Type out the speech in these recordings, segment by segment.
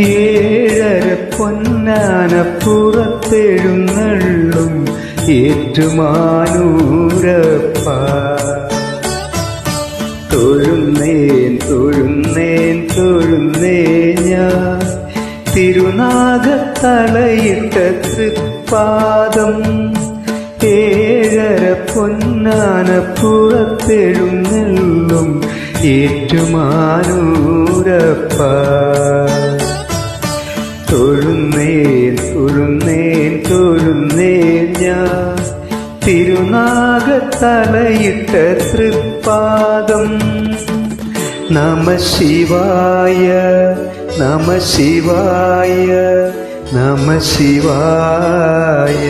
ഏഴര പൊന്നാന പുറത്തെഴുന്നള്ളും ഏറ്റുമാനൂരപ്പ. തൊഴുന്നേൻ തൊഴുന്നേൻ തൊഴുന്നേ ഞാൻ തിരുനാഗത്തളയിട്ട തൃപ്പാദം. ഏഴര പൊന്നാന പുറത്തെഴുന്നള്ളും ഏറ്റുമാനൂരപ്പ. തിരുനാഗത്തലയിട്ട തൃപ്പാദം നമ ശിവായ നമ ശിവായ നമ ശിവായ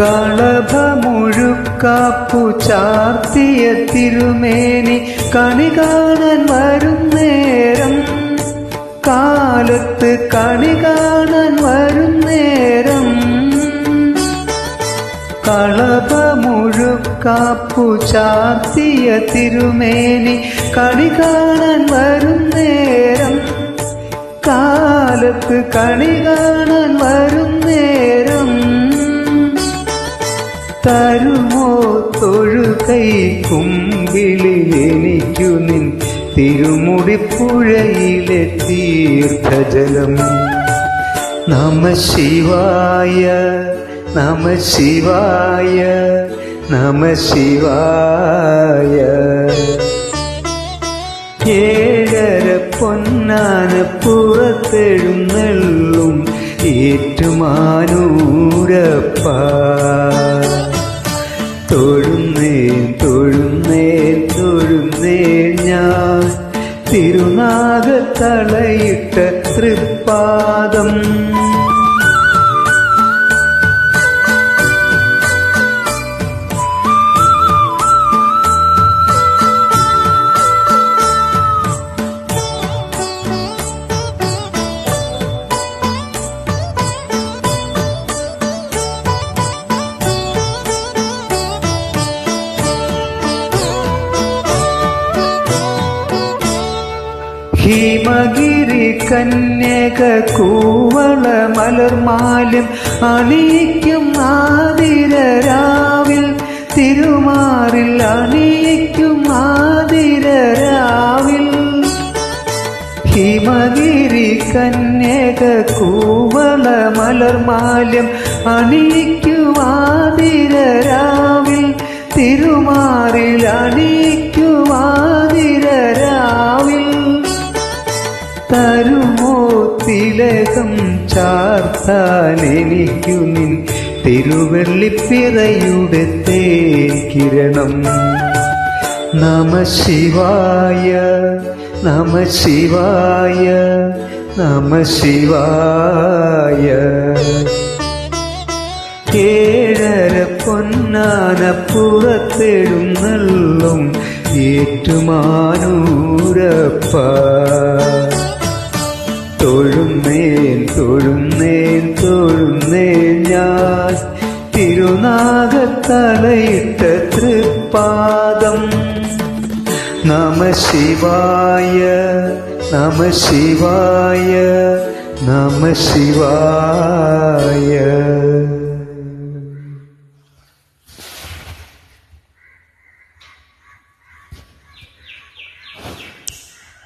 കളഭമുഴുക്കാപ്പു ചാർത്തിയ തിരുമേനി കണി കാണാൻ വരും നേരം. കാലത്ത് കണി കാണാൻ വരും നേരം. കളഭമുഴുക്കാപ്പു ചാർത്തിയ തിരുമേനി കണി കാണാൻ വരും നേരം. കാലത്ത് കണി കാണാൻ വരും നേരം. തരുമോ? തൊഴുകൈ കുമ്പിളിൽ എനിക്കു നിൻ തിരുമുടിപ്പുഴയിലെ തീർത്ഥജലം. നമ ശിവായ നമ ശിവായ നമ ശിവായ. ഏഴര പൊന്നാന പുറത്തെഴുന്നള്ളും ഏറ്റുമാനൂരപ്പ. തൃപ്പാദം. ഹിമഗിരി കന്യക കൂവള മലർമാലും അണിയിക്കും ആതിരരാവിൽ തിരുമാറിൽ അണിയിക്കും ആതിരരാവിൽ ഹിമഗിരി കന്യക കൂവള മലർമാലും അണിയിക്കുവാതിരരാവിൽ തിരുമാറിൽ അണിയിക്കുവാതിരരാവിൽ തിലകം ചാർത്താൻ നിൻ തിരുവള്ളിപ്പിറയുടെ തേൻ കിരണം. നമ ശിവായ നമ ശിവായ നമ ശിവായ. ഏഴര പൊന്നാന പുറത്തെഴുന്നള്ളും ഏറ്റുമാനൂരപ്പ. തൊഴുന്നേൻ തൊഴുന്നേൻ തൊഴുന്നേൻ ഞാൻ തിരുനാഗത്തലയിട്ട തൃപ്പാദം നമ ശിവായ നമ ശിവായ നമ ശിവായ